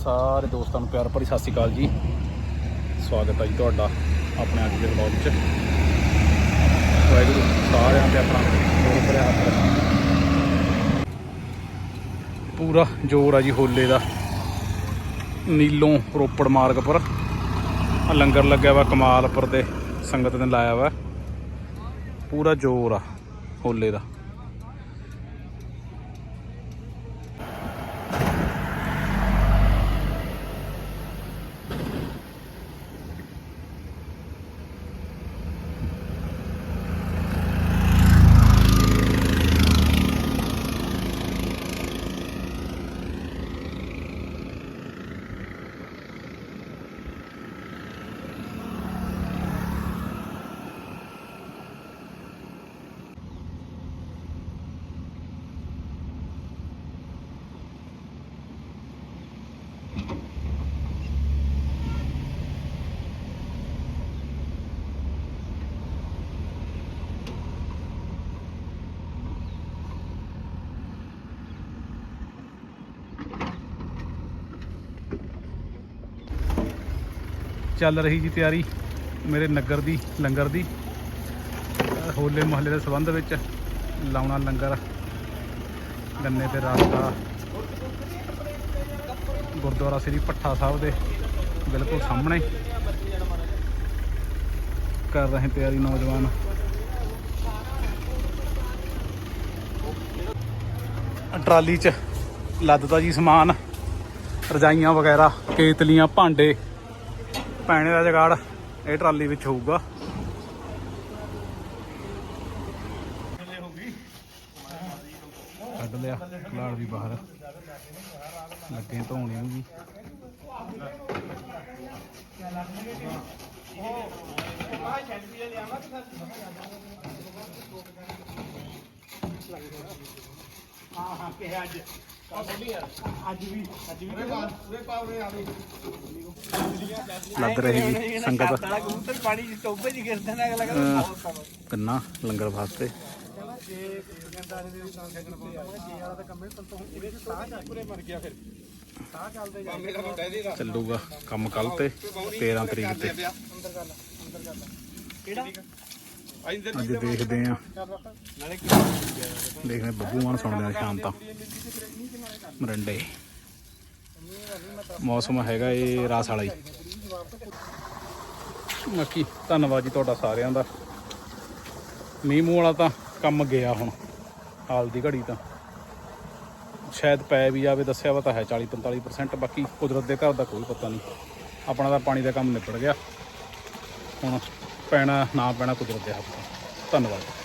ਸਾਰੇ ਦੋਸਤਾਂ ਨੂੰ ਪਿਆਰ ਭਰੀ ਸਤਿ ਸ਼੍ਰੀ ਅਕਾਲ ਜੀ। ਸਵਾਗਤ ਹੈ ਜੀ ਤੁਹਾਡਾ ਆਪਣੇ ਅੱਜ ਦੇ ਵਲੌਗ 'ਚ। ਵਾਹਿਗੁਰੂ ਸਾਰਿਆਂ ਤੇ ਆਪਣਾ ਜੋਰ ਭਰਿਆ ਹੱਥ ਪੂਰਾ ਜੋਰ ਆ ਜੀ ਹੋਲੇ ਦਾ। ਨੀਲੋਂ ਰੋਪੜ ਮਾਰਗ ਪਰ। ਆ ਲੰਗਰ ਲੱਗਿਆ ਵਾ ਕਮਾਲਪੁਰ ਦੇ। ਸੰਗਤ ਨੇ ਲਾਇਆ ਵਾ। ਪੂਰਾ ਜੋਰ ਆ ਹੋਲੇ ਦਾ। ਚੱਲ ਰਹੀ ਜੀ ਤਿਆਰੀ ਮੇਰੇ ਨਗਰ ਦੀ, ਲੰਗਰ ਦੀ। ਹੋਲੇ ਮਹੱਲੇ ਦੇ ਸੰਬੰਧ ਵਿੱਚ ਲਾਉਣਾ ਲੰਗਰ। ਗੰਨੇ ਤੇ ਰਾਤ ਦਾ ਗੁਰਦੁਆਰਾ ਸ੍ਰੀ ਭੱਠਾ ਸਾਹਿਬ ਦੇ ਬਿਲਕੁਲ ਸਾਹਮਣੇ। ਕਰ ਰਹੇ ਤਿਆਰੀ ਨੌਜਵਾਨ। ਟਰਾਲੀ 'ਚ ਲੱਦਦਾ ਜੀ ਸਮਾਨ। ਰਜਾਈਆਂ ਵਗੈਰਾ, ਕੇਤਲੀਆਂ, ਭਾਂਡੇ। ਪੈਣੇ ਦਾ ਜਗਾੜ ਇਹ ਟਰਾਲੀ ਵਿੱਚ ਹੋਊਗਾ। ਕੱਢ ਲਿਆ ਲਾੜ ਵੀ ਬਾਹਰ। ਲੱਗੇ ਧੋਣੇ ਨੂੰ ਵੀ ਲੱਗ ਰਹੀ ਜੀ ਸੰਗਤ ਪਾਣੀ ਦੀ ਟੋਬੇ ਦੀ ਗਿਰਦਾ ਨਾ ਅਗਲਾ ਲੰਗਰ ਵਾਸਤੇ? ਚੱਲੂਗਾ ਕੰਮ ਕੱਲ ਤੇ 13 ਤਰੀਕ ਤੇ। ਅੱਜ ਦੇਖਦੇ ਆ ਦੇਖਦੇ ਬੱਬੂ ਮਾਨ ਸੁਣਦੇ ਆ ਸ਼ਾਮ ਤੱਕ ਮਰੰਡੇ। ਮੌਸਮ ਹੈਗਾ ਇਹ ਰਾਸ ਵਾਲਾ ਹੀ। ਬਾਕੀ ਧੰਨਵਾਦ ਜੀ ਤੁਹਾਡਾ ਸਾਰਿਆਂ ਦਾ। ਮੀਂਹ ਮੂੰਹ ਵਾਲਾ ਤਾਂ ਕੰਮ ਗਿਆ ਹੁਣ ਹਾਲ ਦੀ ਘੜੀ ਤਾਂ। ਸ਼ਾਇਦ ਪੈ ਵੀ ਜਾਵੇ ਦੱਸਿਆ ਵਾ ਤਾਂ ਹੈ 40 45% ਬਾਕੀ ਕੁਦਰਤ ਦੇ ਘਰ ਦਾ ਕੋਈ ਪਤਾ ਨਹੀਂ। ਆਪਣਾ ਤਾਂ ਪਾਣੀ ਦਾ ਕੰਮ ਨਿਬੜ ਗਿਆ। ਹੁਣ ਪੈਣਾ ਨਾ ਪੈਣਾ ਕੁਦਰਤ ਦੇ ਹੱਥ। ਧੰਨਵਾਦ।